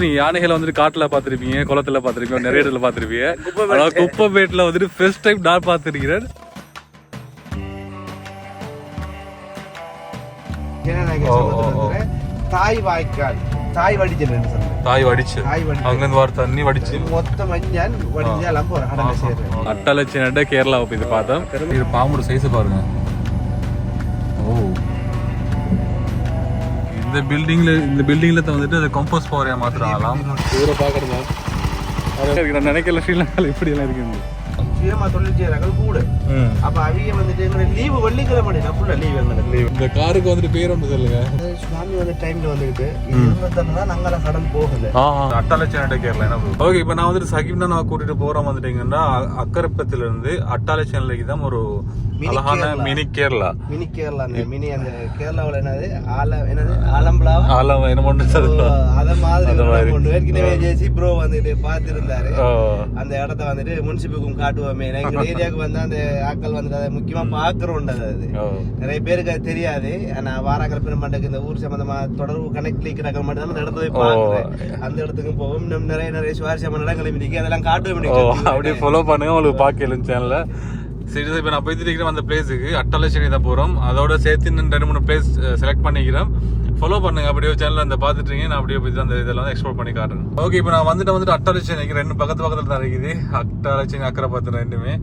வந்துட்டு நீங்க யானைகளை வந்துட்டு காட்டுல பாத்திருப்பீங்க குளத்துல பாத்திருப்பீங்க நிறைய இடத்துல பாத்திருப்பீங்க ஆனா குப்பைமேட்ல வந்துட்டு ஃபர்ஸ்ட் டைம் நான் ஓ, தாய் வாய்க்கால். தாய் வடிஜல் சொல்றேன் தாய் வடிச்சு. தாய் வடிஜல் அங்கிருந்து வர தண்ணி வடிச்சு. மொத்தம் மஞ்சான் வடிஞ்சு எல்லாம் போற. கடலை சேர்றேன் அட்டலட்சண கேரளா இது பார்த்தோம். இது பாம்போட சைஸ் பாருங்க. இந்த பில்டிங்ல இந்த பில்டிங்ல தான் வந்துட்டு அதை கம்போஸ் பவரையா மாத்துறாங்களாம். இவரை பாக்குறதா நான் நினைக்கல ஸ்ரீலங்கால இப்படி எல்லாம் இருக்குது சுயமா தொழில் செய்யறாங்க கூட. அப்ப அவங்க வந்துட்டு எங்களோட லீவு வெள்ளிக்கிழமை ஃபுல்லா லீவ் எங்களுக்கு இந்த காருக்கு வந்துட்டு பேர் ஒன்று சொல்லுங்க. சுவாமி வந்து டைம்ல வந்துட்டு இருபத்தொன்னு நாங்களாம் கடன் போகல. அட்டாலட்சண கேரளா என்ன ஓகே இப்போ நான் வந்துட்டு சகிப்னா நான் கூட்டிட்டு போறோம் வந்துட்டீங்கன்னா அ- அக்கரப்பத்துல இருந்து அட்டாலட்சணைக்கு தான் ஒரு அழகான. மினி கேரளா. மினி கேரளா அந்த மினி அந்த கேரளாவுல என்னது? ஆல என்னது? ஆலம்பலாவா? ஆலம் என்ன பண்ணுறது ஓ, அத மாதிரி ஒண்ணு. ஏற்கனவே ஜெசி ப்ரோ வந்துட்டு பார்த்திருந்தாரு. அந்த இடத்த வந்துட்டு முன்சிப்புக்கும் காட்டுவோமே. எங்க ஏரியாவுக்கு வந்து அந்த ஆட்கள் வந்துட்டு அதை முக்கியமா பாக்குறோம் அது. நிறைய பேருக்கு அது தெரியாது. ஆனா வாராங்கல் பெருமாண்டுக்கு இந்த ஊர் சம்பந்தமா தொடர்பு கனெக்ட் இருக்கிறாங்க மட்டும் தான் அந்த இடத்த போய் ஓ. பாக்குறேன் அந்த இடத்துக்கும் போவோம். நிறைய நிறைய சுவாரஸ்யமான இடங்கள் இருக்கு அதெல்லாம் காட்டுவோம் இன்னைக்கு. அப்படியே ஃபாலோ பண்ணுங்க. உங்களுக்கு பார்க்கல சேனல்ல சரி இப்போ நான் போயிட்டு இருக்கிற அந்த பிளேஸுக்கு அட்டாலட்சணி தான் போகிறோம் அதோட சேர்த்து இன்னும் ரெண்டு மூணு பிளேஸ் செலக்ட் பண்ணிக்கிறோம். ஃபாலோ பண்ணுங்க. அப்படியே சேனல்ல அந்த பார்த்துட்டு இருக்கீங்க நான் அப்படியே போய் அந்த இதெல்லாம் எக்ஸ்ப்ளோர் பண்ணி காட்டுறேன். ஓகே இப்போ நான் வந்துட்டு வந்துட்டு அட்டாலட்சணிக்கு ரெண்டு பக்கத்து பக்கத்தில் தான் இருக்குது. அட்டாலட்சணி அக்கறை பார்த்து ரெண்டுமே.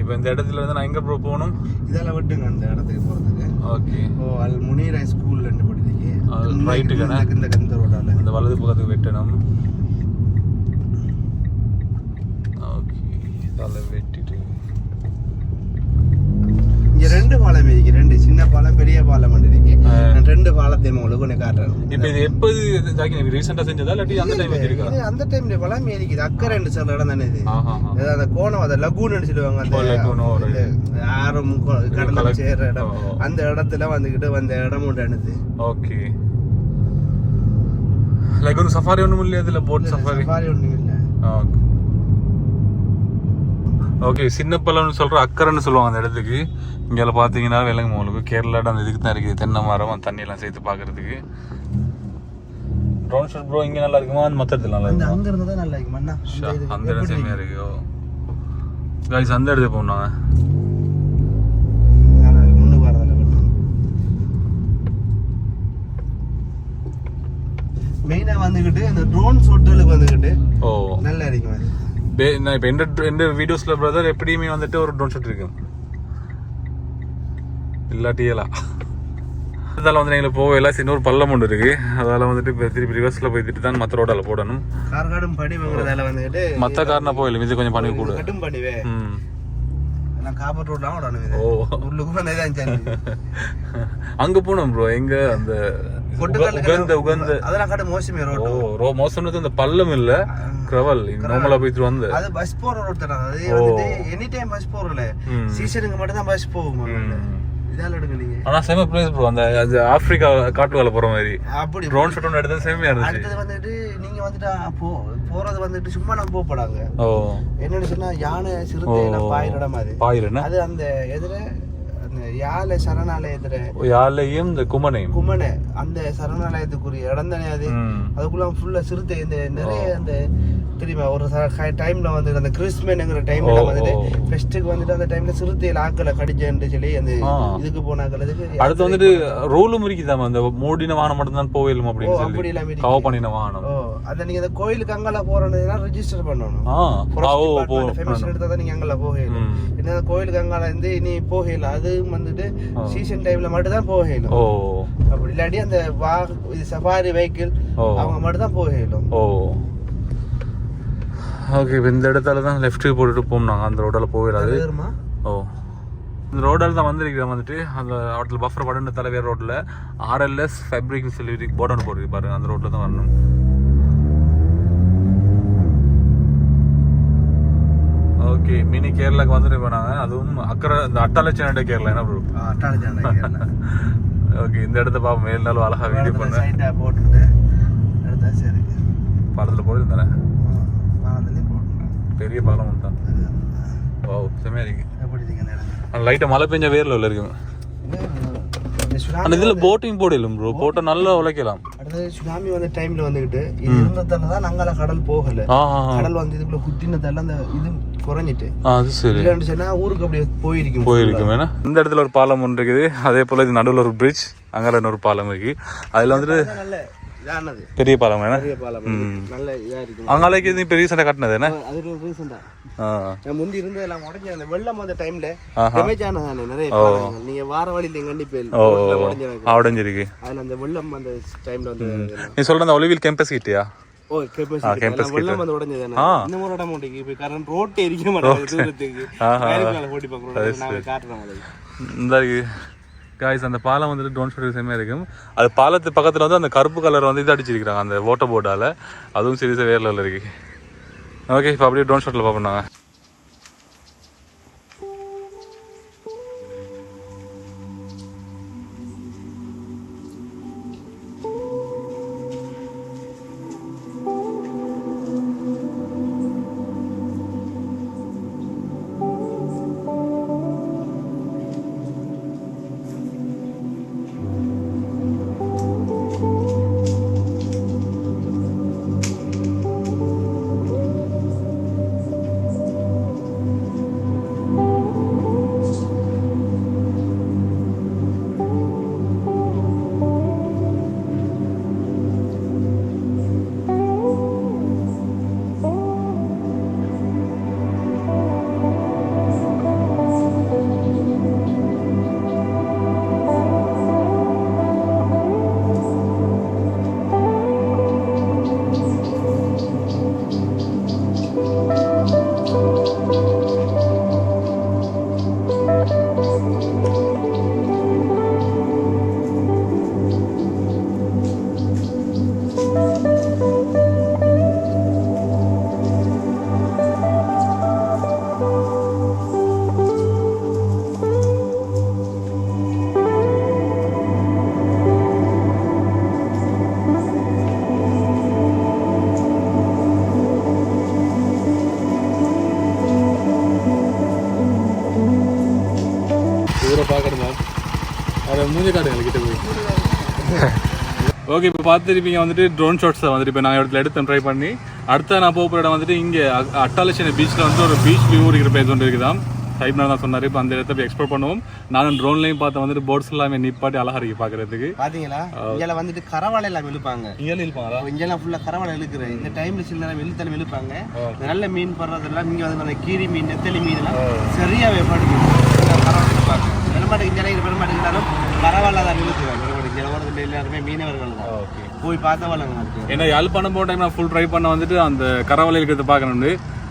இப்போ இந்த இடத்துல வந்து நான் எங்கே போகணும்? இதெல்லாம் விட்டுங்க அந்த இடத்துக்கு போறதுக்கு. ஓகே ஓ அல் முனீரா ஸ்கூல்ல இருந்து படிச்சிக்கு அது இந்த-. இந்த இந்த இந்த ரோடால. அந்த வலது பக்கத்துக்கு வெட்டணும். ஓகே வெட்டிட்டு இங்க ரெண்டு பாலம் இருக்கு ரெண்டு. சின்ன பாலம் பெரிய பாலம் ஒன்று இருக்கு. நான் ரெண்டு பாலத்தையும் உங்களுக்கு ஒன்று காட்டுறேன். இப்போ இது எப்போது ஜாக்கி ரீசெண்டாக செஞ்சதா இல்லாட்டி அந்த டைம் அந்த டைம்ல பழமே இருக்குது அக்கறைன்னு சொல்ற இடம் தானே இது. அந்த கோணம் அந்த லகூன்னு சொல்லுவாங்க அந்த ஆறும் கொ- கடலும் கலக்கு- சேர்ற இடம். அந்த இடத்துல வந்துகிட்டு வந்த இடம் உண்டு அனுது ஓகே. லைக் ஒரு சஃபாரி ஒன்றும் இல்லையா இதில்? போட் சஃபாரி சஃபாரி ஒன்றும் இல்லை. ஓகே. சின்ன பள்ளம்னு சொல்ற அக்கறைன்னு சொல்லுவாங்க அந்த இடத்துக்கு. இங்கே பார்த்தீங்கன்னா விலங்கு உங்களுக்கு கேரளாட அந்த இதுக்கு தான் இருக்குது தென்னை மரம் அந்த தண்ணியெல்லாம் சேர்த்து பார்க்கறதுக்கு. ட்ரோன் ஷாட் ப்ரோ இங்கே நல்லா இருக்குமா? அந்த மற்ற இடத்துல நல்லா அந்த இருக்குமா? அங்க இருந்து தான் நல்லா இருக்கு மண்ணா ஷா, அந்த அந்த இடம் செம்மையாக இருக்கு? கைஸ் அந்த இடத்துக்கு போனாங்க நல்லா இருக்கு. முன்னுக்கு வரதில்ல மட்டும் மெயினா வந்துகிட்டு இந்த ட்ரோன் ஹோட்டலுக்கு வந்துகிட்டு ஓ. நல்லா இருக்கும்? நான் இப்போ எந்த எந்த வீடியோஸில் பிரதர் எப்படியுமே வந்துட்டு ஒரு ட்ரோன் ஷாட் இருக்கு. இல்லாட்டியலா அதால வந்து எங்களுக்கு போக எல்லாம் இன்னொரு பள்ளம் ஒன்று இருக்கு. அதால வந்துட்டு இப்போ திருப்பி ரிவர்ஸில் போயிட்டு தான் மற்ற ரோடால போடணும். கார்காடும் படி வாங்குறதால வந்துகிட்டு மற்ற காரண போயில இது கொஞ்சம் பண்ணி கூட. கட்டும் படிவே ம். நான் காப்பர் ரோட்லாம் இது உள்ளுக்கு அங்க போனோம் ப்ரோ எங்க அந்த உகந்த உகந்த அதெல்லாம் காட்டு மோசமே ரோடு ரோ மோசம்னது அந்த பள்ளம் இல்ல கிரவல். நார்மலா போயிட்டு வந்து. அது பஸ் போற ரோட் தானே. அது வந்துட்டு எனி டைம் பஸ் போறல. சீசனுக்கு மட்டும் தான் பஸ் போகும் ஆனா செம பிளேஸ் ப்ரோ அந்த ஆப்பிரிக்கா காட்டுவால போற மாதிரி. அப்படி ட்ரோன் ஷாட் ஒன்று எடுத்தா செம்மையா இருந்துச்சு. அடுத்தது வந்துட்டு நீங்க வந்துட்டு போ போறது வந்துட்டு சும்மா நம்ம போகப்படாங்க ஓ. என்னன்னு சொன்னா யானை சிறுத்தை எல்லாம் பாயிர இடம் அது. பாயிரம் என்ன அது அந்த எதிர யாழை சரணாலய எதிர யாழையும் இந்த குமனையும் குமனை அந்த சரணாலயத்துக்குரிய இடம் தானே அது. அதுக்குள்ள ஃபுல்லா சிறுத்தை இந்த நிறைய அந்த தெரியுமா ஒரு டைம்ல வந்து அந்த கிறிஸ்மேனுங்கிற டைம்ல வந்துட்டு. ஃபெஸ்ட்டுக்கு வந்துட்டு அந்த டைம்ல சிறுத்தையில ஆக்களை கடிச்சேன்னு சொல்லி அந்த. இதுக்கு போனாக்கள் அடுத்து வந்துட்டு ரூலும் இருக்குதாம அந்த மூடின வாகனம் மட்டும் தான் போயிலும் ஓ அப்படின்னு அப்படி சொல்லி கவ. பண்ணின வாகனம் அந்த நீங்க அந்த கோயிலுக்கு அங்கெல்ல போறதுன்னா ரெஜிஸ்டர் பண்ணணும். ஆ ஆ, ஓ போ ஃபெமிஷன் எடுத்தா தான் நீங்க அங்கெல்லாம் போகல. என்ன கோயிலுக்கு அங்கால இருந்து இனி போகல அது வந்துட்டு. சீசன் டைம்ல மட்டும் தான் ஓ. அப்படி இல்லாட்டி அந்த வா இது சஃபாரி வெஹிக்கிள். அவங்க மட்டும் தான் போகணும் ஓ. ஓகே இப்போ இந்த இடத்துல தான் லெஃப்ட்டுக்கு போட்டுட்டு போனோம் அந்த ரோடால போயிடாது ஓ. இந்த ரோடால தான் வந்திருக்கிறேன் வந்துட்டு. அந்த அவட்டில் பஃபர் படன் தலைவர் ரோட்டில் ஆர்எல்எஸ் ஃபேப்ரிக்னு சொல்லி போர்டு போட்டுருக்கு பாருங்க. அந்த ரோட்டில் தான் வரணும். ஓகே மினி கேரளாக்கு வந்துட்டு போனாங்க அதுவும் அக்கறை இந்த அட்டாலட்சண கேரளா என்ன ப்ரோ ஓகே இந்த இடத்த பார்ப்போம் மேல் நாள் அழகா வீடியோ பண்ணேன் சைட்டா போட்டுட்டு எடுத்தா சரி. போயிருந்தேன் பாலத்திலே போட்டுட்டேன் பெரிய பாலம் தான். ஓ செம்மையா இருக்கு. எப்படி லைட்டை மழை பெஞ்ச வேரில் உள்ள சுனாமி அந்த இதுல போட்டிங் போடலும் ப்ரோ போட்டா நல்லா உழைக்கலாம். அடுத்தது சுனாமி வந்த டைம்ல வந்துகிட்டு இது இருந்ததால தான் நாங்கள கடல் போகல. கடல் வந்து இதுக்குள்ள குத்தினதால அந்த இது குறைஞ்சிட்டு. ஆ, அது சரி. இல்லைன்னு சொன்னா ஊருக்கு அப்படியே போயிருக்கும் போயிருக்கும் வேணா இந்த இடத்துல ஒரு பாலம் ஒன்று இருக்குது. அதே போல இது நடுவில் ஒரு பிரிட்ஜ் அங்கே இன்னொரு பாலம் இருக்கு. அதுல வந்துட்டு பெரிய பாலம் வேணா பெரிய பாலம். நல்ல இதா இருக்கும் அங்காலைக்கு இப்போ ரீசெண்டாக கட்டினது என்ன? அது ஒரு முந்தி இருந்து எல்லாம் உடஞ்ச அந்த வெள்ளம் வந்த டைம்ல. டேமேஜ் ஆனதானே நிறைய. நீங்க வார வழியில கண்டிப்பா உடஞ்சிருக்கு அதுல அந்த வெள்ளம் அந்த டைம்ல வந்து நீ சொல்ற அந்த ஒலிவில் கேம்பஸ் கிட்டியா? ஓ கேப்பஸ் வெள்ளம் வந்து உடஞ்சது இந்த முறை இடம் மாட்டேங்குது இப்ப கரண்ட் ரோட்டே இருக்க மாட்டேங்குது தூரத்துக்கு. போட்டி பார்க்கறோம் இந்த காய்ஸ் அந்த பாலம் வந்துட்டு ஷூட் செம்மையாக இருக்கும். அது பாலத்து பக்கத்தில் வந்து அந்த கருப்பு கலர் வந்து இது அடிச்சிருக்கிறாங்க அந்த ஓட்ட போர்டால் அதுவும் சீரியஸாக வேற லெவலில் இருக்கு. ஓகே இப்போ அப்படியே ட்ரோன் ஷாட்டில் பார்ப்போம் நாங்கள் ஓகே இப்போ பார்த்துருப்பீங்க வந்துட்டு ட்ரோன் ஷாட்ஸை வந்துட்டு இப்போ நான் இடத்துல எடுத்து ட்ரை பண்ணி. அடுத்த நான் போக போகிற இடம் வந்துட்டு இங்கே அட்டாலட்சணை பீச்சில் வந்து ஒரு பீச் வியூ இருக்கிற பிளேஸ் ஒன்று இருக்குதாம் டைப் தான் சொன்னார் இப்போ அந்த இடத்த போய் எக்ஸ்ப்ளோர் பண்ணுவோம். நானும் ட்ரோன்லையும் பார்த்தேன் வந்துட்டு போர்ட்ஸ் எல்லாமே நிப்பாட்டி அழகா இருக்கு பார்க்கறதுக்கு பாத்தீங்களா? இங்கெல்லாம் வந்துட்டு கரவாலை எல்லாம் இழுப்பாங்க இங்கே இருப்பாங்களா இங்கெல்லாம் ஃபுல்லா கரவாலை இழுக்குற இந்த டைம்ல சில நேரம் வெளுத்தலை இழுப்பாங்க நல்ல மீன் படுறதெல்லாம் இங்க வந்து அந்த கீரி மீன் நெத்தலி மீன் எல்லாம் சரியா வேப்பாடு கரவாலை இழுப்பாங்க பெருமாட்டுக்கு இங்கே இருக்கிற பெருமாட்டுக்கு பரவாயில்ல தான் இங்கே எல்லாருமே மீனவர்கள் தான். போய் பார்த்தா வளங்க ஏன்னா யாழ்ப்பாணம் போன டைம் நான் ஃபுல் ட்ரை பண்ண வந்துட்டு அந்த கரவலை இருக்கிறத பார்க்கணுண்டு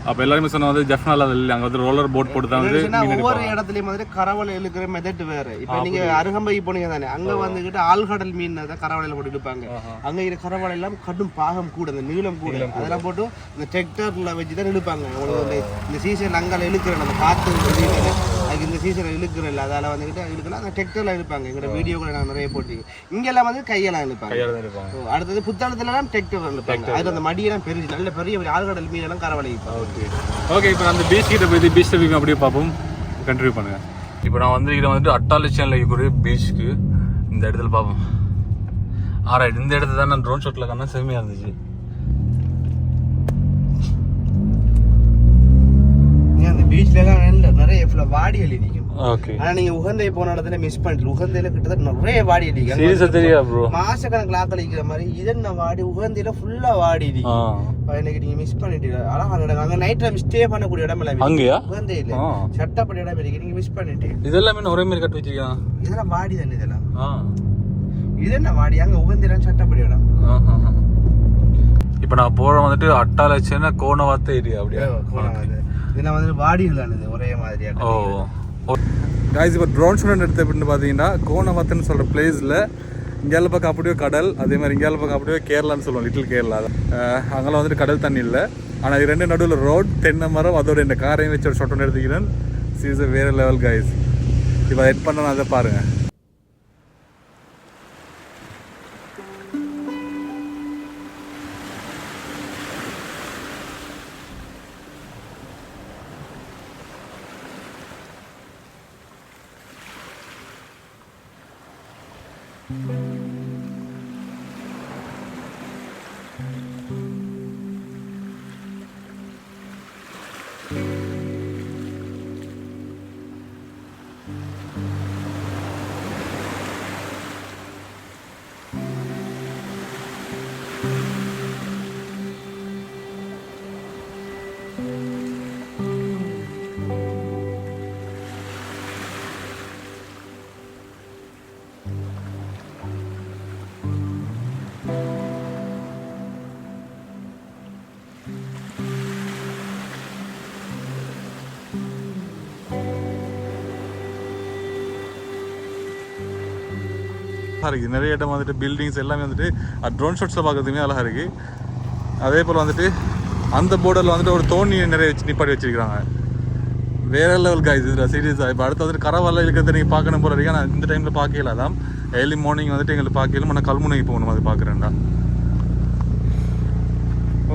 அப்போ எல்லாருமே சொன்ன வந்து ஜெஃப்னால இல்லை அங்கே வந்து ரோலர் போட் போட்டு தான் வந்து ஒவ்வொரு இடத்துலயும் வந்து கரவலை இழுக்கிற மெதட் வேற. இப்ப நீங்க அருகம்பைக்கு போனீங்க தானே அங்க வந்துகிட்டு ஆழ்கடல் மீன் தான் கரவலையில போட்டு இழுப்பாங்க அங்க இருக்கிற கரவலை எல்லாம் கடும் பாகம் கூட அந்த நீளம் கூட. அதெல்லாம் போட்டு இந்த டிராக்டர்ல வச்சு தான் இழுப்பாங்க. வந்து இந்த சீசன் அங்கால இழுக்கிற அந்த season, அதுக்கு இந்த சீசன் இழுக்கிற இல்ல அதால வந்துகிட்டு இழுக்கலாம் அந்த டிராக்டர்ல இழுப்பாங்க. எங்களோட வீடியோக்களை நான் நிறைய போட்டு. இங்க எல்லாம் வந்து கையெல்லாம் இழுப்பாங்க. அடுத்தது புத்தாளத்துல எல்லாம் டிராக்டர் இழுப்பாங்க அது அந்த மடியெல்லாம் பெருசு நல்ல பெரிய பெரிய ஆழ்கடல் மீன் எல்லாம் கரவலை இழுப்பாங்க. ஓகே ஓகே இப்போ அந்த பீச் கிட்ட போய் பீச் வியூ அப்படியே பார்ப்போம். கண்டினியூ பண்ணுங்க. இப்போ நான் வந்திருக்கிற வந்துட்டு அட்டாலிச்சனில் இருக்கக்கூடிய பீச்சுக்கு இந்த இடத்துல பார்ப்போம். ஆராய்ட் இந்த இடத்துல தான் நான் ட்ரோன் ஷாட்டில் கண்ணா செம்மையாக இருந்துச்சு. ஏன் அந்த பீச்ல எல்லாம் நல்ல நிறைய வாடி ஓகே ஆனா நீங்க உகந்தை போன இடத்துல மிஸ் பண்ணிட்டு உகந்தையில கிட்டத்தட்ட நிறைய வாடி அடிக்கும் சீரியஸாக தெரியா ப்ரோ மாசக்கணக்கில் ஆக்களிக்கிற மாதிரி இதென்ன வாடி? உகந்தையில ஃபுல்லா வாடி எனக்கு நீங்க மிஸ் பண்ணிட்டீங்க. அழகா இடம் அங்க நைட் டைம் ஸ்டே பண்ணக்கூடிய இடம் எல்லாம் அங்கேயா? உகந்தையில. சட்டப்படி இடம் இருக்கு. நீங்க மிஸ் பண்ணிட்டு இதெல்லாமே ஒரே மாதிரி கட்டி வச்சிருக்கான். இதெல்லாம் வாடி தானே இதெல்லாம்? இது என்ன வாடி? அங்க உகந்தையில சட்டப்படி இடம். இப்போ நான் போகிற வந்துட்டு அட்டாலட்சன கோணவாத்த ஏரியா அப்படியா. இதெல்லாம் வந்து வாடிகளானது ஒரே மாதிரியா ஓ காய்ஸ் இப்போ ட்ரோன் ஷூட் எடுத்த அப்படின்னு பார்த்தீங்கன்னா கோணவாத்தன்னு சொல்கிற பிளேஸில் இங்கேயால பக்கம் அப்படியே கடல் அதே மாதிரி இங்கேயால பக்கம் அப்படியே கேரளான்னு சொல்லுவோம் லிட்டில் கேரளா. தான் அங்கெல்லாம் வந்துட்டு கடல் தண்ணி இல்லை. ஆனால் இது ரெண்டு நடுவில் ரோட் தென்னை மரம் அதோட இந்த காரையும் வச்சு ஒரு ஷாட் ஒன்று எடுத்துக்கிறேன் சீஸ் வேறு லெவல் காய்ஸ் இப்போ ஹெட் பண்ண அதை பாருங்கள் அழகாக இருக்குது நிறைய இடம் வந்துட்டு பில்டிங்ஸ் எல்லாமே வந்துட்டு ட்ரோன் ஷாட்ஸில் பார்க்குறதுக்குமே அழகாக இருக்குது அதே போல் வந்துட்டு அந்த போர்டரில் வந்துட்டு ஒரு தோணி நிறைய வச்சு நிப்பாட்டி வச்சிருக்காங்க வேற லெவல் காய்ஸ் இதில் சீரியஸாக இப்போ அடுத்து வந்துட்டு கரவாலில் இருக்கிறத நீங்கள் பார்க்கணும் போல இருக்கா. நான் இந்த டைமில் பார்க்கல அதான் ஏர்லி மார்னிங் வந்துட்டு எங்களுக்கு பார்க்கல நான் கல்முனைக்கு போகணும் அது பார்க்குறேன்டா.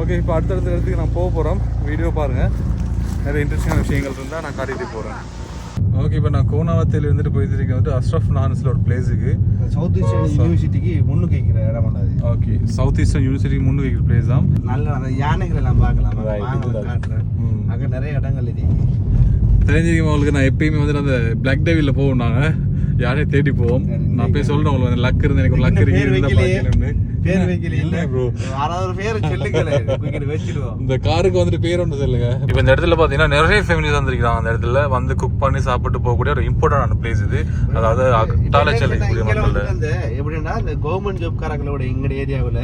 ஓகே இப்போ அடுத்தடுத்த இடத்துக்கு நான் போக போகிறோம் வீடியோ பாருங்கள் நிறைய இன்ட்ரெஸ்டிங்கான விஷயங்கள் இருந்தால் நான் காட்டிகிட்டு போகிறேன் ஓகே இப்போ நான் கோனாவத்தையில் இருந்துட்டு போயிட்டு இருக்கேன் வந்துட்டு அஸ்ரஃப் நான்ஸில் ஒரு பிளேஸுக்கு சவுத் ஈஸ்டர்ன் யூனிவர்சிட்டிக்கு முன்னுக்கு வைக்கிற இடம் பண்ணது ஓகே சவுத் ஈஸ்டர்ன் யூனிவர்சிட்டி முன்னு வைக்கிற பிளேஸ் தான். நல்ல அந்த யானைகள் எல்லாம் பார்க்கலாம். காட்டுறேன். அங்க நிறைய இடங்கள் இருக்கு தெரிஞ்சிருக்கோம் உங்களுக்கு நான் எப்பயுமே வந்து அந்த பிளாக் டேவில போவோம் நாங்க. யாரையும் தேடி போவோம். நான் போய் சொல்றேன் உங்களுக்கு அந்த லக் இருந்து எனக்கு ஒரு லக் இருக்கு பேர் வைக்கல இல்ல ப்ரோ யாராவது ஒரு பேரை சொல்லுங்களே வச்சிடுவோம் இந்த காருக்கு வந்துட்டு பேர் ஒன்று சொல்லுங்க இப்போ இந்த இடத்துல பார்த்தீங்கன்னா நிறைய ஃபேமிலிஸ் வந்திருக்காங்க அந்த இடத்துல. வந்து குக் பண்ணி சாப்பிட்டு போகக்கூடிய ஒரு இம்பார்ட்டன்டான பிளேஸ் இது. அதாவது அட்டால செல்லக்கூடிய இங்க மக்கள். வந்து அந்த எப்படின்னா இந்த கவர்மெண்ட் ஜாப் காரங்களோட எங்க ஏரியாவுல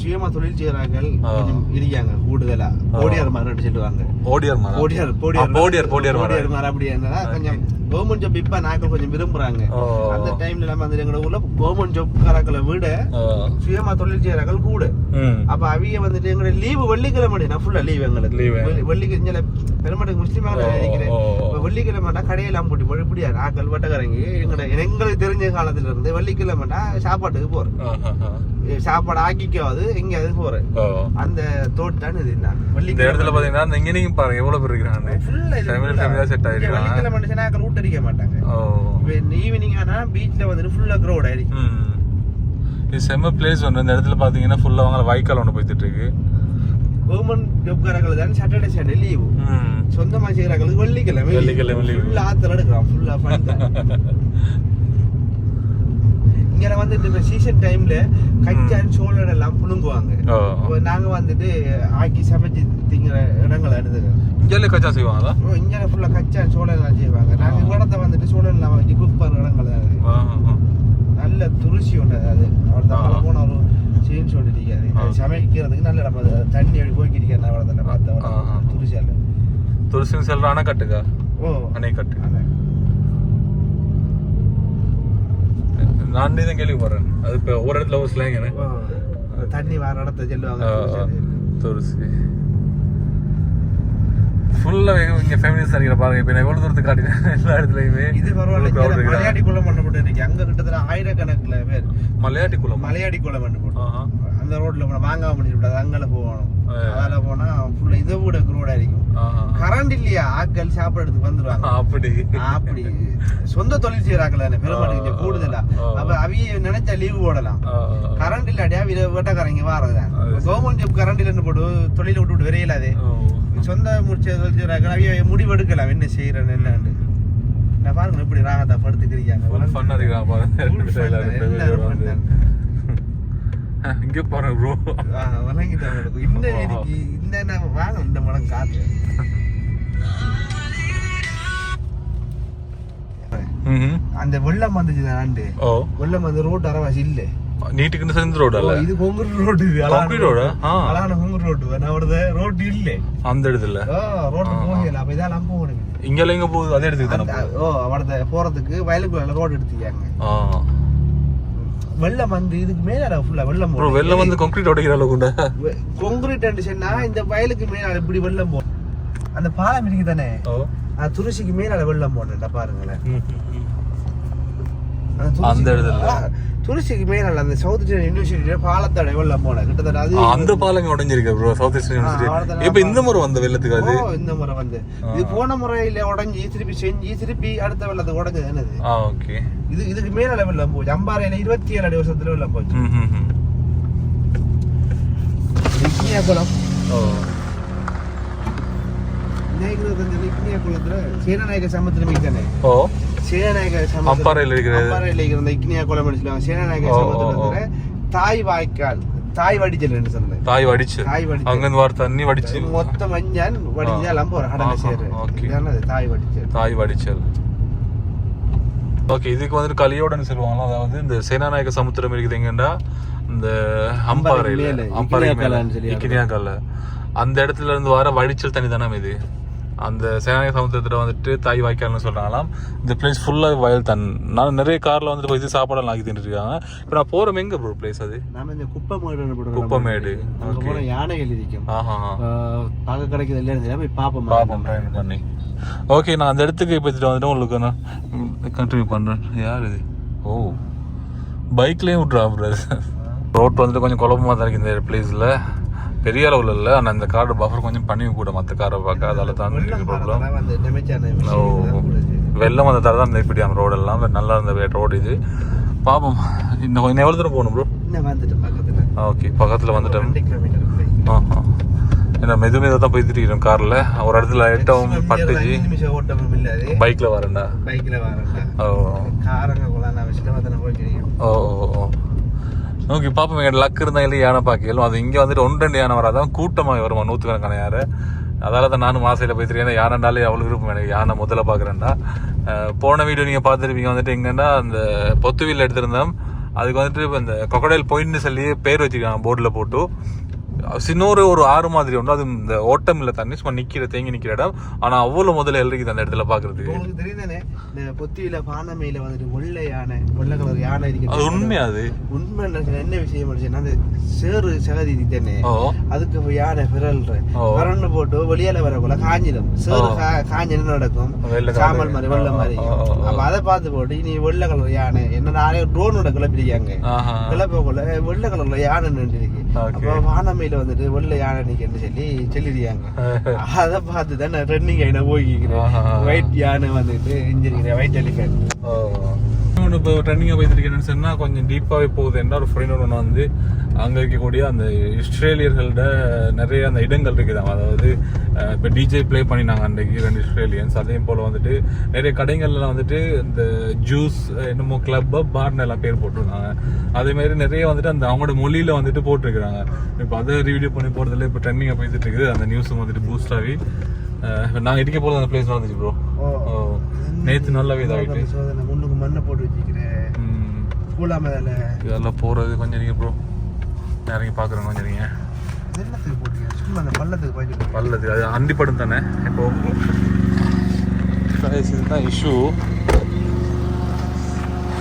சுயமா தொழில் செய்யறார்கள் கொஞ்சம் இருக்காங்க கூடுதலா. ஓடியார் மாதிரி சொல்லுவாங்க. ஓடியார் மரம் போடியார் போடியார், போடியார் மரம் அப்படி என்னன்னா கொஞ்சம் கவர்மெண்ட் ஜாப் இப்ப நாங்கள் கொஞ்சம் விரும்புறாங்க. அந்த டைம்ல நம்ம வந்து எங்களோட ஊர்ல கவர்மெண்ட் ஜாப் காரங்களை விட. சுயமா தொழில் செய்யறார்கள் கூட. அப்ப அவிய வந்துட்டு எங்களோட லீவு வெள்ளிக்கிழமை ஃபுல்லா லீவ் எங்களுக்கு. வெள்ளிக்கிழமை பெருமாட்டுக்கு முஸ்லீம் ஓ, நினைக்கிறேன். வெள்ளிக்கிழமைட்டா கடையெல்லாம் போட்டு போய் இப்படியா ஆக்கள் வட்டக்காரங்க எங்களோட எங்களுக்கு தெரிஞ்ச காலத்துல இருந்து வெள்ளிக்கிழமைட்டா சாப்பாட்டுக்கு ஆ. சாப்பாடு ஆக்கிக்காவது எங்கேயாவது போறேன். அந்த தோட்டு தான் இது நான். இந்த இடத்துல பாத்தீங்கன்னா இங்க நீங்க பாருங்க எவ்வளவு பேர் இருக்கிறாங்க ஃபேமிலி. ஃபேமிலியா செட் இங்க ஆயிருக்காங்க வெள்ளிக்கிழமை வந்துச்சுன்னா ஆக்கள் விட்டு மாட்டாங்க. ஈவினிங் ஆனா பீச்ல வந்துட்டு ஃபுல்லா க்ரௌட் ஆயிருக்கு. இது செம்ம பிளேஸ் ஒன்று இந்த இடத்துல பார்த்தீங்கன்னா ஃபுல்லாக அவங்க வாய்க்கால் ஒன்று போய்த்துட்டு இருக்கு கவர்மெண்ட் ஜாப்காரங்களுக்கு தான் சாட்டர்டே சண்டே லீவு ம். சொந்தமா செய்யறாங்களுக்கு வெள்ளிக்கிழமை வெள்ளிக்கிழமை leave. ஃபுல்லா ஆத்துல எடுக்கிறான் ஃபுல்லா இங்க வந்துட்டு இப்ப சீசன் டைம்ல கச்சான் சோழன் எல்லாம் புழுங்குவாங்க. ஓ. அப்ப நாங்க வந்துட்டு ஆக்கி சமைச்சு திங்கிற இடங்களை எடுத்துக்கிறோம் இங்கே கச்சா செய்வாங்களா? இங்க ஃபுல்லா கச்சான் சோழன் எல்லாம் செய்வாங்க நாங்க இடத்த வந்துட்டு சோழன் எல்லாம் வச்சு குக் பண்ற இடங்கள் தான் இருக்கு ஆ, ஆ. நல்ல துருசி ஒன்று அது அவர் ஆ. தான் போன ஒரு சீன் சொல்லிருக்காரு ஆ. சமைக்கிறதுக்கு நல்ல இடம். தண்ணி அப்படி போய்க்கிட்டு அவரை தான் ஆ, ஆ. பார்த்த துருசி அல்ல துளசின்னு சொல்கிற அணைக்கட்டுக்கா ஓ. அணைக்கட்டு. நான் தான் கேள்விப்படுறேன் அது இப்போ ஒரு இடத்துல ஒரு ஸ்லேங் தண்ணி வர இடத்த சொல்லுவாங்க. துருசி. ஃபுல்லாக இங்கே ஃபேமிலிஸ் இருக்கிற பாருங்க. இப்போ நான் எவ்வளோ தூரத்துக்கு காட்டினேன் எல்லா இடத்துலையுமே இது பரவாயில்ல. மலையாடி குளம் பண்ணப்பட்டு இருக்கு. அங்க கிட்டத்தட்ட ஆயிரக்கணக்குல பேர். மலையாட்டி குளம்? மலையாடி குளம் பண்ணப்பட்டு ஆஹா. அந்த ரோட்ல போனா வாங்காம பண்ணிட்டு அங்கல போகணும். ஆ. அதில் போனா ஃபுல்லா இதை விட க்ரௌடா இருக்கும். கரண்ட் இல்லையா? ஆட்கள் சாப்பிடறதுக்கு வந்துருவாங்க. அப்படி. அப்படி. சொந்த தொழில் செய்யறாங்களே பெருமாட்டுக்கு கூடுதலா. அப்ப அவிய நினைச்சா லீவு போடலாம். கரண்ட் இல்லாட்டியா விட வேட்டக்காரங்க வாரதுதான். அது. கவர்மெண்ட் ஜாப் கரண்ட் இல்லைன்னு போட்டு தொழில விட்டு விட்டு வரையிலாது. சொந்த முடிச்ச தொழில் செய்யறாங்க அவிய முடிவு எடுக்கலாம் என்ன செய்யறேன்னு என்னன்னு நான் பாருங்க இப்படி ராகத்தா படுத்துக்கிறீங்க. பாருங்க. இங்க பாருங்க ப்ரோ உங்களுக்கு. இந்த. இதுக்கு இந்த வாங்க இந்த மடம் காத்து அந்த வெள்ளம் வந்துச்சு ஆண்டு. வெள்ளம் வந்து ரோட்டு அரவாசி இல்ல. நீட்டுக்குன்னு சேர்ந்து ரோடு அல்ல. இது இது Concrete road. ஆ? ஆ. அழகான கொங்குரு ரோடு நான் ஒரு ரோடு இல்ல. அந்த இடத்துல. ரோடு. போகல. அப்ப இதெல்லாம் போகணும் இங்க எங்க போகுது? அதே இடத்துக்கு தானே அந்த- ஓ அவரது போறதுக்கு வயலுக்குள்ள ரோடு எடுத்துக்காங்க வெள்ளம் வந்து இதுக்கு மேல ஃபுல்லா வெள்ளம் ப்ரோ வெளில வந்து கான்கிரீட் உடைக்கிற அளவுக்கு உண்டா? கொங்குரீட் சொன்னா இந்த வயலுக்கு மேல இப்படி வெள்ளம் போ அந்த பாலம் இருக்கு தானே அது துருசிக்கு மேல வெள்ளம் போனேன்டா பாருங்களேன். அந்த அந்த இடத்துல. துருசிக்கு மேல அந்த சவுத் இந்தியன் யூனிவர்சிட்டியில பாலத்தடை வெள்ளம் போன கிட்டத்தட்ட அது அந்த பாலங்க உடஞ்சிருக்கு ப்ரோ சவுத் ஈஸ்ட் யூனிவர்சிட்டி இப்போ இந்த முறை வந்த வெள்ளத்துக்கு அது? இந்த முறை வந்து. இது போன முறையில உடஞ்சி திருப்பி செஞ்சு திருப்பி அடுத்த வெள்ளத்துக்கு உடஞ்சது என்னது? ஆ ஓகே. இது இதுக்கு மேல வெள்ளம் போச்சு. அம்பாறையில இருபத்தி ஏழு அடி வருஷத்துல வெள்ளம் போச்சு. குளம் ஓ. சேனநாயக சமுத்திரம் தானே ஓ சேனநாயக சமுத்திரம் அம்பாறையில் இருக்கிறது அம்பாறையில இருக்கிற இக்னியா குளம் சொல்லுவாங்க சேனநாயக சமுத்திரத்துல தாய் வாய்க்கால் தாய் வடிச்சல் சொன்னேன் தாய் வடிச்சு தாய் வர தண்ணி வடிச்சு சேரு ஓகே. இதான அது தாய் வடிச்சல் தாய் வடிச்சல் ஓகே இதுக்கு வந்துட்டு கலியோடன்னு சொல்லுவாங்களா அதாவது இந்த சேனாநாயக சமுத்திரம் இருக்குது எங்கன்னா இந்த அம்பாறையில் அம்பாறை அந்த இடத்துல இருந்து வர வடிச்சல் தண்ணி தானே இது அந்த சேனாநாயக சமுத்திரத்தில் வந்துட்டு தாய் வாய்க்கால்னு சொல்றாங்களாம். இந்த பிளேஸ் ஃபுல்லாக வயல் தன் நான் நிறைய காரில் வந்துட்டு போய் சாப்பாடெல்லாம் ஆக்கி தின்னுட்டு இருக்காங்க. இப்போ நான் போகிறோம் எங்கே ப்ரோ பிளேஸ் அது? நாம இந்த குப்பமேடு குப்பமேடு. யானைகள் இருக்கும் ஆஹா பார்க்க கிடைக்குது இல்லையா போய் பாப்போம் பாப்போம் ட்ரை பண்ணி. ஓகே நான் அந்த இடத்துக்கு இப்போ வந்துட்டு உங்களுக்கு நான் கண்டினியூ பண்ணுறேன் யார் இது? ஓ. பைக்லேயும் விட்றா பிரதர் ரோட் வந்துட்டு கொஞ்சம் குழப்பமாக தான் இருக்குது இந்த பிளேஸில் பெரிய அளவில் இல்லை. ஆனால் இந்த கார்டு பஃபர் கொஞ்சம் பண்ணி கூட மற்ற காரை பார்க்க அதால தான் ப்ராப்ளம் வந்து ஓ வெள்ளம் வந்ததால தான் இந்த இப்படியான ரோடு எல்லாம் நல்லா இருந்த ரோடு இது. பாப்போம். இன்னும் கொஞ்சம் எவ்வளோ தூரம் போகணும் ப்ரோ ஓகே பக்கத்தில். வந்துட்டோம் போய். ஆஹா. ஏன்னா மெது மெதுவாக தான் போயிட்டு இருக்கிறோம் காரில் ஒரு இடத்துல லைட்டாகவும் பட்டுச்சு. பைக்கில் வரேன்டா. பைக்ல வரேன்டா. ஓ. வந்து போய் ஓ ஓ. நோக்கி பார்ப்போம் எங்கள் லக் இருந்தால் இல்லை யானை பார்க்கலாம் அது இங்கே வந்துட்டு ஒன்று ரெண்டு யானை வராதான் கூட்டமாக வருமா நூற்றுக்கணக்கான யாரை? அதால தான் நானும் மாசையில் போய் தெரியும் யானைண்டாலே அவ்வளோ விருப்பம் எனக்கு. யானை முதல்ல பார்க்குறேன்டா போன வீடியோ நீங்கள் பார்த்துருப்பீங்க. வந்துட்டு எங்கன்னா அந்த பொத்துவில் எடுத்திருந்தோம். அதுக்கு வந்துட்டு இப்போ இந்த கொக்கடைல் பொயின்னு சொல்லி பேர் வச்சிருக்காங்க போர்டில் போட்டு. சின்னொரு ஒரு ஆறு மாதிரி ஒன்று அது இந்த ஓட்டம் இல்லை தண்ணி சும்மா நிற்கிற தேங்கி நிற்கிற இடம். ஆனால் அவ்வளோ முதல்ல இருக்குது அந்த இடத்துல பார்க்குறதுக்கு உங்களுக்கு தெரியும் தானே இந்த பொத்தியில பானமையில வந்துட்டு வெள்ளை யானை வெள்ளை கலர் யானை அது இருக்கு உண்மையா அது. உண்மை என்ன- விஷயம் படிச்சுன்னா அந்த சேறு சகதி தானே. அதுக்கு யானை பிறல்ற ஓ. பரண்டு போட்டு வெளியால வரக்குள்ள காஞ்சிடும். சேறு கா- காஞ்சு என்ன நடக்கும். சாமல் மாதிரி வெள்ளை மாதிரி. அப்ப அதை பார்த்து போட்டு நீ வெள்ளை கலர் யானை என்ன நிறைய ட்ரோனோட கிளப்பிருக்காங்க. கிளப்பக்குள்ள வெள்ளை கலர்ல யானை நின்று இருக்கு. Okay. அப்ப வானமையில வந்துட்டு வெள்ளை யானை நிற்கன்னு சொல்லி சொல்லிருக்காங்க. அதை பார்த்து தான் நான் ரன்னிங் ஆயினா போய்க்கிறேன். ஒயிட் யானை வந்துட்டு இஞ்சிருக்கிறேன் ஒயிட் எலிஃபென்ட் இப்போ ட்ரெண்டிங்காக போயிட்டு இருக்கேன்னு சொன்னால் கொஞ்சம் டீப்பாகவே போகுது. என்ன ஒரு ஃப்ரெண்ட் ஒன்று வந்து அங்கே இருக்கக்கூடிய அந்த இஸ்ரேலியர்களோட நிறைய அந்த இடங்கள் இருக்குது? அதாவது இப்போ டிஜே ப்ளே பண்ணினாங்க அன்றைக்கு ரெண்டு இஸ்ரேலியன்ஸ். அதே போல் வந்துட்டு நிறைய கடைகள்லாம் வந்துட்டு இந்த ஜூஸ் என்னமோ கிளப் பார்னு எல்லாம் பேர் போட்டிருக்காங்க அதே மாதிரி நிறைய வந்துட்டு அந்த அவங்களோட மொழியில் வந்துட்டு போட்டிருக்கிறாங்க. இப்போ அதை ரிவ்யூ பண்ணி போகிறதுல இப்போ ட்ரெண்டிங்காக போயிட்டு இருக்குது. அந்த நியூஸும் வந்துட்டு பூஸ்ட் ஆகி. நாங்கள் இருக்க போல அந்த பிளேஸ் வந்துச்சு ப்ரோ. நேற்று நல்லாவே இதாகிட்டு. முன்னுக்கு மண்ணை போட்டு வச்சுக்கிறேன். இதெல்லாம் போகிறது கொஞ்சம் நீங்கள் ப்ரோ இறங்கி பார்க்குறேன் கொஞ்சம் நீங்கள் பள்ளத்துக்கு அது அண்டிப்படும் தானே? இப்போ இதுதான் இஷ்யூ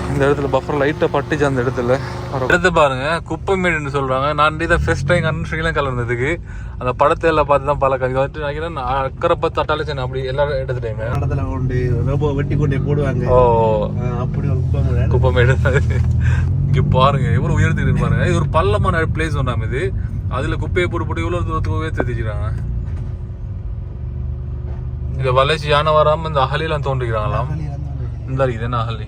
இந்த இடத்துல பஃபர் லைட்டாக பட்டுச்சு அந்த இடத்துல. இடத்த பாருங்க குப்பைமேடுன்னு சொல்றாங்க. நான் இதை ஃபர்ஸ்ட் டைம் கண்டு ஸ்ரீலங்கால இருந்ததுக்கு அந்த படத்தை எல்லாம் பார்த்து தான் பல கதை வந்துட்டு நினைக்கிறேன் நான் அக்கறை பத்து அட்டாலே அப்படி எல்லா இடத்துலையுமே இடத்துல கொண்டு ரொம்ப வெட்டி கொண்டே போடுவாங்க. ஓ. அப்படி ஒரு குப்பை முறை. குப்பமேடு இங்க பாருங்க எவ்வளவு உயரத்துக்கு பாருங்க. இது ஒரு பள்ளமான பிளேஸ் ஒன்றாம் இது அதுல குப்பையை போட்டு போட்டு இவ்வளவு தூரத்துக்கு உயர்த்தி இத வளைச்சு யானை வராம இந்த அகலியெல்லாம் தோன்றுகிறாங்களாம் இந்த இது என்ன அகலி?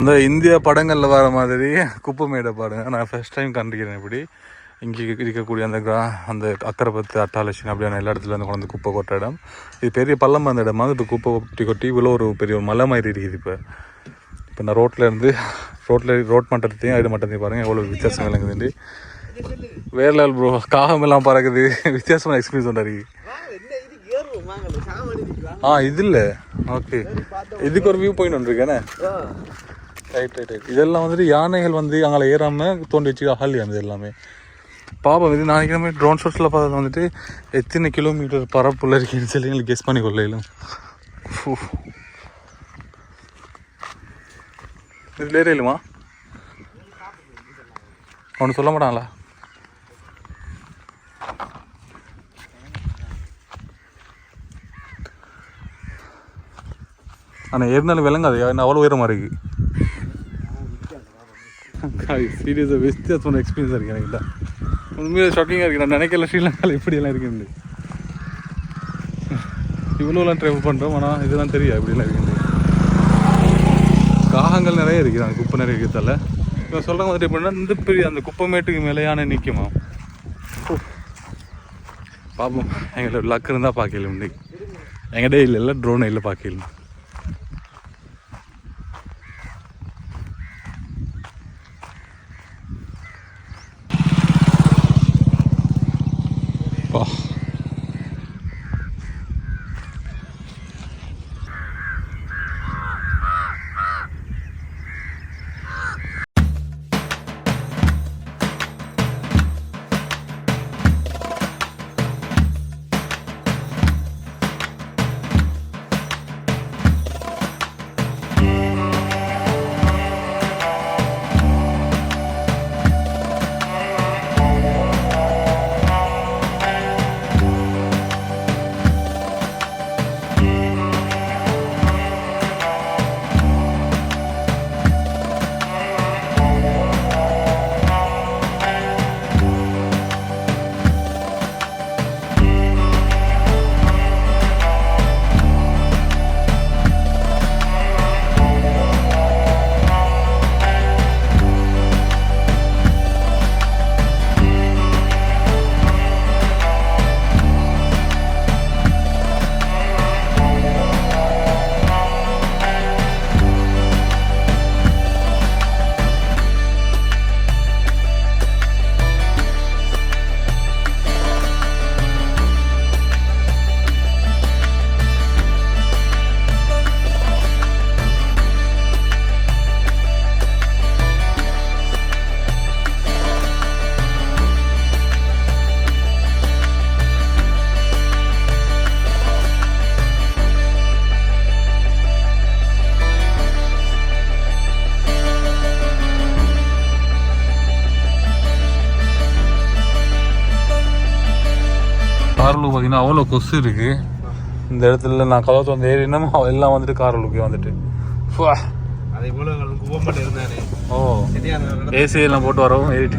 இந்த இந்திய படங்கள்ல வர மாதிரி குப்பமேடை பாருங்க. நான் ஃபர்ஸ்ட் டைம் கண்டிக்கிறேன் இப்படி. இங்கே இருக்கக்கூடிய அந்த கிரா அந்த அக்கரைப்பத்து அட்டாலட்சன் அப்படியான எல்லா இடத்துல இருந்து கொண்டு வந்து குப்பை கொட்ட இடம். இது பெரிய பள்ளம் அந்த இடமா? இப்போ குப்பை கொட்டி கொட்டி இவ்வளோ ஒரு பெரிய ஒரு மலை மாதிரி இருக்குது இப்போ. இப்போ நான் ரோட்டில் இருந்து ரோட்டில் ரோட் மட்டத்தையும் ஐடு மட்டத்தையும் பாருங்க எவ்வளோ வித்தியாசம் விளங்குதுண்டு வேற லெவல் ப்ரோ காகம் எல்லாம் பறக்குது. வித்தியாசமான எக்ஸ்பீரியன்ஸ் ஒன்றா ஆ இது இல்லை. ஓகே. இதுக்கு ஒரு வியூ பாயிண்ட் ஒன்று இருக்கேனே ரைட் ரைட் ரைட் இதெல்லாம் வந்துட்டு யானைகள் வந்து அங்கே ஏறாமல் தோண்டி வச்சு அகலி அந்த எல்லாமே. பாபம் இது நான் நினைக்கிற மாதிரி ட்ரோன் ஷாட்ஸில் பார்த்தது வந்துட்டு எத்தனை கிலோமீட்டர் பரப்புள்ள இருக்குன்னு சொல்லி எங்களுக்கு கெஸ் பண்ணி கொள்ளையிலும் இதில் ஏறியலுமா அவனு சொல்ல மாட்டாங்களா ஆனால் ஏறினாலும் விளங்காது. என்ன அவ்வளோ உயரமாக இருக்குது சீரியஸாக வித்தியாசமான எக்ஸ்பீரியன்ஸாக இருக்கு எனக்கு உண்மையாக ஷாக்கிங்காக இருக்கு. நான் நினைக்கல ஸ்ரீலங்காவில் இப்படியெல்லாம் இருக்குன்னு. இவ்வளோலாம் ட்ரைவ் பண்ணுறோம் ஆனால் இதெல்லாம் தெரியும் இப்படிலாம் இருக்குன்னு. காகங்கள் நிறைய இருக்குது அந்த குப்பை நிறைய இருக்கிறதால. இப்போ சொல்கிறாங்க வந்துட்டு எப்படின்னா இந்த பெரிய அந்த குப்பைமேட்டுக்கு மேலேயான நிற்குமா பார்ப்போம் எங்களோட லக் இருந்தால் பார்க்கல இன்னைக்கு. எங்கள்கிட்ட இல்லை இல்லை ட்ரோன் இல்லை பார்க்கலாம் பார்த்தீங்கன்னா அவ்வளோ கொசு இருக்கு. இந்த இடத்துல நான் கதவு வந்து ஏறினா எல்லாம் வந்துட்டு வந்துட்டு. குப்பை மட்டும் இருந்தானே ஓ. ஏசி எல்லாம் போட்டு வரவும் ஏறிட்டு.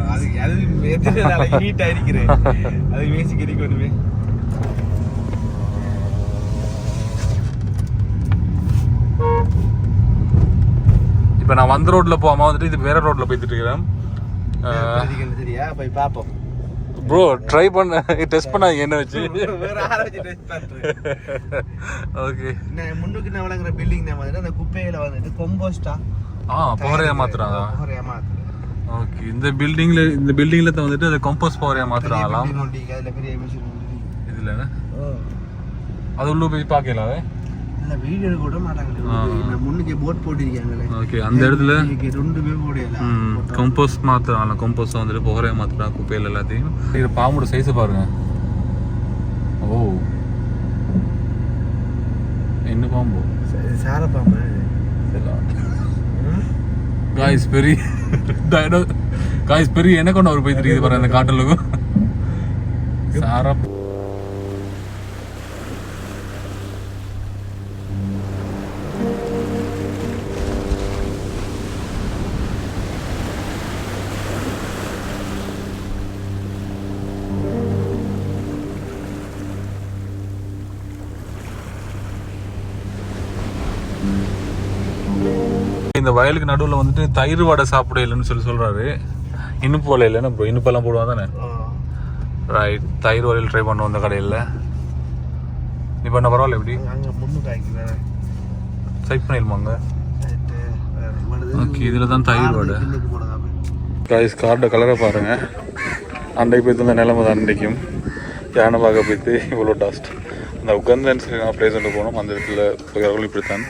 இப்போ நான் வந்த ரோட்டில் போகாம வந்துட்டு இது வேற ரோட்டில் போயிட்டு இருக்கிறேன். சரியா? போய் பாப்போம். ப்ரோ ட்ரை பண்ண. டெஸ்ட் பண்ணாதீங்க என்ன வச்சு. வேற ஆளை வச்சு test பண்றேன். ஓகே என்ன முன்னுக்கு நான் வழங்குற பில்டிங் தான் வந்துட்டு அந்த குப்பையில வந்துட்டு கொம்போஸ்டா ஆ புகரையா மாத்துறாங்க. புகரையா மாத்துறேன் ஓகே இந்த பில்டிங்ல இந்த பில்டிங்ல தான் வந்துட்டு அதை கம்போஸ் பவரையா மாத்துறாங்களாம். இதுல அது உள்ள போய் பார்க்கல இல்ல வீடியோ முன்னுக்கு போட் போட்டிருக்காங்களே. ஓகே அந்த இடத்துல இன்னைக்கு ரெண்டு பேர் போடையில கம்போஸ்ட் மாத்துறாங்க கம்போஸ்ட் வந்துட்டு புகரையா மாத்துறாங்க குப்பையில எல்லாத்தையும். இது பாம்போட சைஸ் பாருங்க. ஓ. என்ன பாம்பு? சாரப்பாம்பு காய்ஸ் பெரிய காய்ஸ் பெரிய என்ன கொண்டு அவர் போய் தெரியுது பாருங்க அந்த காட்டலுக்கும். சாரா இந்த வயலுக்கு நடுவில் வந்துட்டு தயிர் வடை சாப்பிட இல்லைன்னு சொல்லி சொல்றாரு. இனிப்பு வலை இல்லைன்னா ப்ரோ இனிப்பெல்லாம் போடுவாங்க தானே? ரைட் தயிர் வலையில் ட்ரை பண்ணுவோம் இந்த கடையில். நீ பண்ண பரவாயில்ல எப்படி? சைட் பண்ணிடுமாங்க ஓகே இதில் தான் தயிர் வடை. காய்ஸ் கார்டை கலரை பாருங்க. அன்றைக்கு போய்த்து இந்த நிலைமை தான் அன்றைக்கும் யானை பார்க்க போய்த்து இவ்வளோ டாஸ்ட் அந்த சொல்லி நான் பிளேஸ் போனோம் அந்த இடத்துல இப்படித்தான்.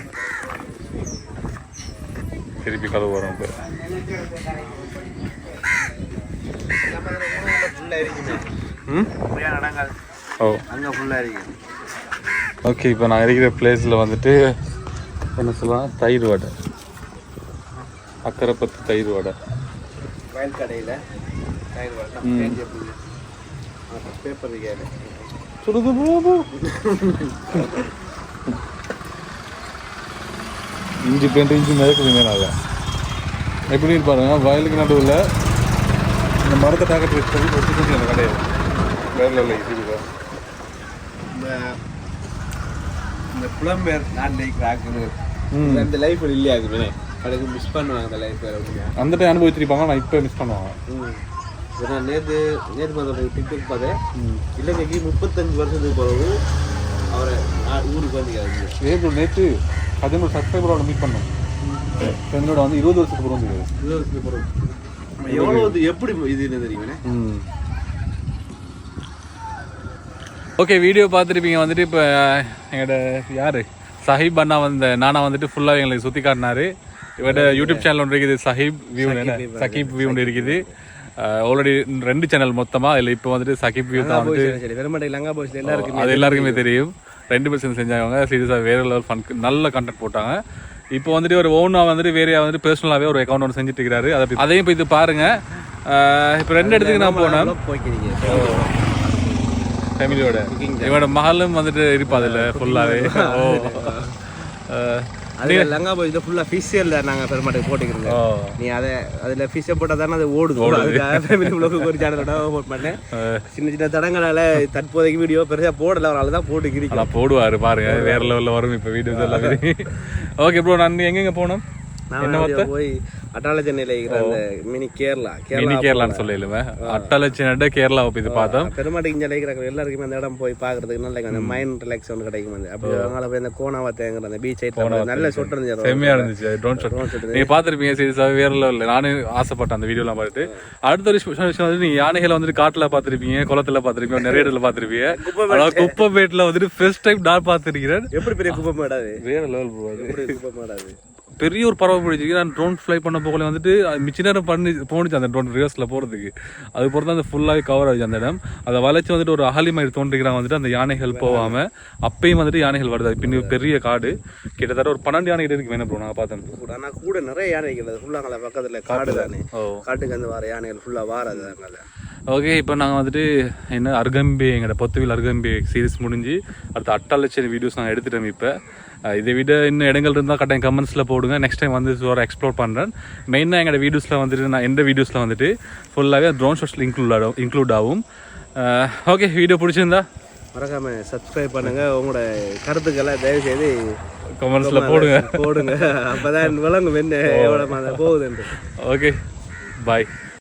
திருப்பி கதவு வரும் இப்போ ஓ. அங்க ஃபுல்லா இருக்கு ஓகே இப்போ நான் இருக்கிற பிளேஸில் வந்துட்டு என்ன சொல்லலாம்? தயிர் வடை. அக்கறை பத்து தயிர் வடை வயல் கடையில. பேஞ்ச புல்லு பேப்பர் சுடுது இஞ்சி பேண்ட் இஞ்சி மிதக்குதுங்க நல்லா. எப்படி பாருங்க வயலுக்கு நடுவில் இந்த மரத்தை டாக்கெட் வச்சு வச்சுட்டு அந்த கடையை. வேற லெவலில் இருக்குது இந்த இந்த புலம்பெயர் நாட்டில் கிராக்குது ம். அந்த லைஃப் இல்லையா அதுமே கடைக்கு மிஸ் பண்ணுவாங்க அந்த லைஃப் அந்த டைம் அனுபவிச்சிருப்பாங்க நான் இப்போ மிஸ் பண்ணுவாங்க. நான் நேற்று நேற்று பார்த்த டிக்டாக் பார்த்தேன். இலங்கைக்கு முப்பத்தஞ்சு வருஷத்துக்கு பிறகு அவரை நான் ஊருக்கு வந்து ஏப்ரல் நேற்று பதினோரு சப்ஸ்கிரைபரோட மீட் பண்ணோம். என்னோட வந்து இருபது வருஷத்துக்கு அப்புறம் வந்து இருபது வருஷத்துக்கு பிறகு எவ்வளோ இது எப்படி இதுன்னு தெரியுமே ஓகே வீடியோ பார்த்துருப்பீங்க. வந்துட்டு இப்போ எங்களோட யார்? சஹிப் அண்ணா வந்த நானா வந்துட்டு ஃபுல்லாக எங்களுக்கு சுற்றி காட்டினாரு. இவரோட யூடியூப் சேனல் ஒன்று இருக்குது. சஹிப் வியூ சகிப் வியூ ஒன்று இருக்குது. ஆல்ரெடி ரெண்டு சேனல் மொத்தமாக இல்லை இப்போ வந்துட்டு சகிப் வியூ தான் வந்து எல்லாருக்கும் அது எல்லாருக்குமே தெரியும். ரெண்டு பேர் சேர்ந்து செஞ்சாங்க. சீரியஸாக வேற லெவல் ஃபன் நல்ல கண்டென்ட் போட்டாங்க. இப்போ வந்துட்டு ஒரு ஓனா வந்துட்டு வேறையா வந்துட்டு பர்சனலாகவே ஒரு அக்கௌண்ட் ஒன்று செஞ்சுட்டு இருக்கிறாரு. அதை அதையும் போய் இது பாருங்க. இப்போ ரெண்டு இடத்துக்கு நான் போனேன். ஃபேமிலியோட இவனோட மகளும் வந்துட்டு இருப்பா அதில் ஃபுல்லாகவே ஓ. அது லங்கா போஸ்ட் ஃபுல்லாக ஃபிஷியல் நாங்கள் பெருமாட்டுக்கு போட்டுக்கிறோங்க ஓ. நீ அதை அதில் ஃபிஷ்ஷை போட்டால் தானே அது ஓடுது. அதுக்காக ஃபேமிலி ஒரு சேனலோட போட் பண்ணேன். சின்ன சின்ன தடங்களால தற்போதைக்கு வீடியோ பெருசாக போடல ஒரு ஆள் தான் போட்டுக்கிறீங்க ஆனால் போடுவார் பாருங்க. வேற லெவலில் வரும் இப்போ வீடியோஸ் எல்லாமே. ஓகே ப்ரோ நான் எங்கெங்க போனோம் போய் அட்டாள சென்னையில் இருக்கிற அந்த மினி கேரளா கேரளா கேரளான்னு சொல்லிடுமே அட்டலட்சண கேரளாவை போய் இது பார்த்தோம். பெருமாட்டுக்கு இருக்கிற எல்லாருக்குமே அந்த இடம் போய் பார்க்கறதுக்கு நல்ல அந்த மைண்ட் ரிலாக்ஸ் ஒன்று கிடைக்கும் வந்து அப்படி அவங்கள போய் அந்த கோணாவத்தேங்கிற அந்த பீச் சைட் நல்ல சொட்டு இருந்துச்சு செம்மையா இருந்துச்சு. ட்ரோன் ஷாட் நீங்க பாத்திருப்பீங்க சீரியஸாக வேற லெவலில் நானும் ஆசைப்பட்டேன் அந்த வீடியோலாம் பார்த்துட்டு அடுத்த ஒரு விஷயம் வந்து நீங்க யானைகளை வந்துட்டு காட்டுல பார்த்திருப்பீங்க குளத்துல பார்த்திருப்பீங்க நிறைய இடத்துல ஆனால் குப்பைமேட்டில் வந்துட்டு ஃபர்ஸ்ட் டைம் நான் பார்த்திருக்கிறேன். எப்படி பெரிய குப்பை மாடாது வேற லெவல் ப்ரோ அது. எப்படி குப்பை மாடாது பெரிய ஒரு பறவை பிடிச்சிருக்கு நான் ட்ரோன் ஃப்ளை பண்ண போகல வந்துட்டு மிச்ச நேரம் பண்ணி போணுச்சு அந்த ட்ரோன் ரிவர்ஸில் போகிறதுக்கு அது பொறுத்து அந்த ஃபுல்லாகவே கவர் ஆச்சு அந்த இடம். அதை வளைச்சு வந்துட்டு ஒரு அகலி மாதிரி தோன்றிக்கிறாங்க வந்துட்டு அந்த யானைகள் போகாமல் அப்பயும் வந்துட்டு யானைகள் வருது. அது பின்ன பெரிய காடு. கிட்டத்தட்ட ஒரு பன்னெண்டு யானைகள் இருக்கு வேணும் ப்ரோ நாங்கள் பார்த்தோம். ஆனால் கூட நிறைய யானை இருக்கிறது ஃபுல்லாக பக்கத்தில் காடு தானே. காட்டுக்கு வந்து வர யானைகள் ஃபுல்லாக வாராது ஓகே இப்போ நாங்கள் வந்துட்டு என்ன அருகம்பி எங்களோட பொத்துவில் அருகம்பி சீரிஸ் முடிஞ்சு அடுத்து அட்டாலட்சம் வீடியோஸ் நாங்கள் எடுத்துட்டோம் இப்போ. இதை விட இன்னும் இடங்கள் இருந்தால் கட்டாயம் கமெண்ட்ஸில் போடுங்க. நெக்ஸ்ட் டைம் வந்து ஒரு எக்ஸ்ப்ளோர் பண்ணுறேன் மெயினாக எங்களோட வீடியோஸில் வந்துட்டு நான் எந்த வீடியோஸில் வந்துட்டு ஃபுல்லாகவே ட்ரோன் ஷாட்ஸில் இன்க்ளூட் ஆகும் இன்க்ளூட் ஆகும். ஓகே வீடியோ பிடிச்சிருந்தா மறக்காம சப்ஸ்கிரைப் பண்ணுங்க. உங்களோட கருத்துக்களை தயவு செய்து கமெண்ட்ஸில் போடுங்க. போடுங்க. அப்பதான் விளங்கும் என்ன எவ்வளோ போகுதுன்ட்டு. Okay bye